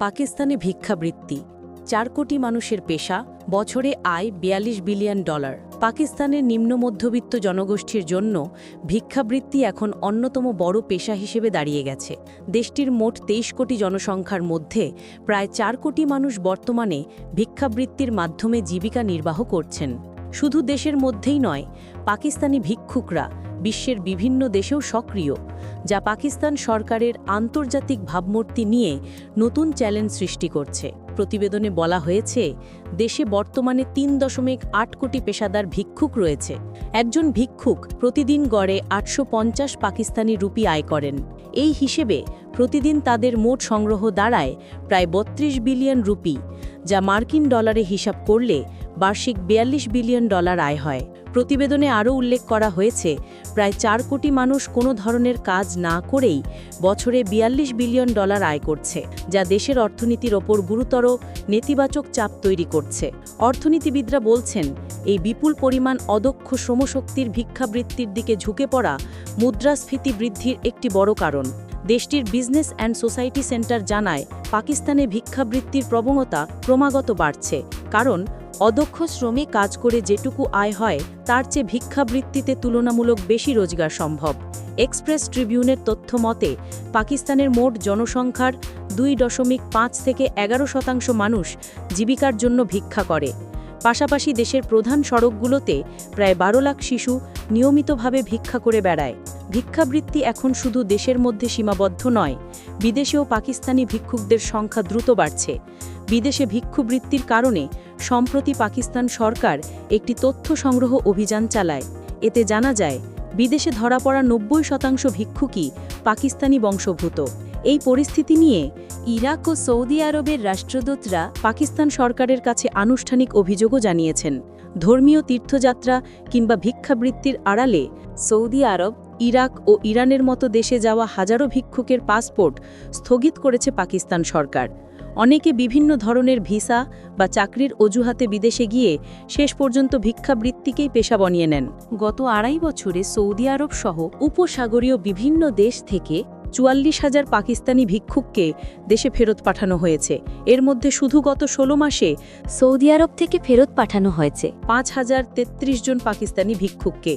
পাকিস্তানে ভিক্ষাবৃত্তি, চার কোটি মানুষের পেশা, বছরে আয় বিয়াল্লিশ বিলিয়ন ডলার। পাকিস্তানের নিম্ন মধ্যবিত্ত জনগোষ্ঠীর জন্য ভিক্ষাবৃত্তি এখন অন্যতম বড় পেশা হিসেবে দাঁড়িয়ে গেছে। দেশটির মোট তেইশ কোটি জনসংখ্যার মধ্যে প্রায় চার কোটি মানুষ বর্তমানে ভিক্ষাবৃত্তির মাধ্যমে জীবিকা নির্বাহ করছেন। শুধু দেশের মধ্যেই নয়, পাকিস্তানি ভিক্ষুকরা বিশ্বের বিভিন্ন দেশেও সক্রিয়, যা পাকিস্তান সরকারের আন্তর্জাতিক ভাবমূর্তি নিয়ে নতুন চ্যালেঞ্জ সৃষ্টি করছে। প্রতিবেদনে বলা হয়েছে, দেশে বর্তমানে তিন দশমিক আট কোটি পেশাদার ভিক্ষুক রয়েছে। একজন ভিক্ষুক প্রতিদিন গড়ে আটশো পঞ্চাশ পাকিস্তানি রুপি আয় করেন। এই হিসেবে প্রতিদিন তাদের মোট সংগ্রহ দাঁড়ায় প্রায় বত্রিশ বিলিয়ন রুপি, যা মার্কিন ডলারে হিসাব করলে বার্ষিক বিয়াল্লিশ বিলিয়ন ডলার আয় হয়। প্রতিবেদনে আরও উল্লেখ করা হয়েছে, প্রায় চার কোটি মানুষ কোনো ধরনের কাজ না করেই বছরে বিয়াল্লিশ বিলিয়ন ডলার আয় করছে, যা দেশের অর্থনীতির ওপর গুরুতর নেতিবাচক চাপ তৈরি করছে। অর্থনীতিবিদরা বলছেন, এই বিপুল পরিমাণ অদক্ষ শ্রমশক্তির ভিক্ষাবৃত্তির দিকে ঝুঁকে পড়া মুদ্রাস্ফীতি বৃদ্ধির একটি বড় কারণ। দেশটির বিজনেস অ্যান্ড সোসাইটি সেন্টার জানায়, পাকিস্তানে ভিক্ষাবৃত্তির প্রবণতা ক্রমাগত বাড়ছে, কারণ অদক্ষ শ্রমিক কাজ করে যেটুকু আয় হয়, তার চেয়ে ভিক্ষাবৃত্তিতে তুলনামূলক বেশি রোজগার সম্ভব। এক্সপ্রেস ট্রিবিউনের তথ্য মতে, পাকিস্তানের মোট জনসংখ্যার দুই দশমিক পাঁচ থেকে এগারো শতাংশ মানুষ জীবিকার জন্য ভিক্ষা করে। পাশাপাশি দেশের প্রধান সড়কগুলোতে প্রায় বারো লাখ শিশু নিয়মিতভাবে ভিক্ষা করে বেড়ায়। ভিক্ষাবৃত্তি এখন শুধু দেশের মধ্যে সীমাবদ্ধ নয় বিদেশেও পাকিস্তানি ভিক্ষুকদের সংখ্যা দ্রুত বাড়ছে। বিদেশে ভিক্ষুবৃত্তির কারণে সম্প্রতি পাকিস্তান সরকার একটি তথ্য সংগ্রহ অভিযান চালায়। এতে জানা যায়, বিদেশে ধরা পড়া নব্বই শতাংশ ভিক্ষুকই পাকিস্তানি বংশভূত এই পরিস্থিতি নিয়ে ইরাক ও সৌদি আরবের রাষ্ট্রদূতরা পাকিস্তান সরকারের কাছে আনুষ্ঠানিক অভিযোগও জানিয়েছেন। ধর্মীয় তীর্থযাত্রা কিংবা ভিক্ষাবৃত্তির আড়ালে সৌদি আরব ইরাক ও ইরানের মতো দেশে যাওয়া হাজারো ভিক্ষুকের পাসপোর্ট স্থগিত করেছে পাকিস্তান সরকার। অনেকে বিভিন্ন ধরনের ভিসা বা চাকরির অজুহাতে বিদেশে গিয়ে শেষ পর্যন্ত ভিক্ষাবৃত্তিকেই পেশা বানিয়ে নেন। গত আড়াই বছরে সৌদি আরব সহ উপসাগরীয় বিভিন্ন দেশ থেকে চুয়াল্লিশ হাজার পাকিস্তানি ভিক্ষুককে দেশে ফেরত পাঠানো হয়েছে। এর মধ্যে শুধু গত ষোলো মাসে সৌদি আরব থেকে ফেরত পাঠানো হয়েছে। পাঁচ হাজার তেত্রিশ জন পাকিস্তানি ভিক্ষুককে।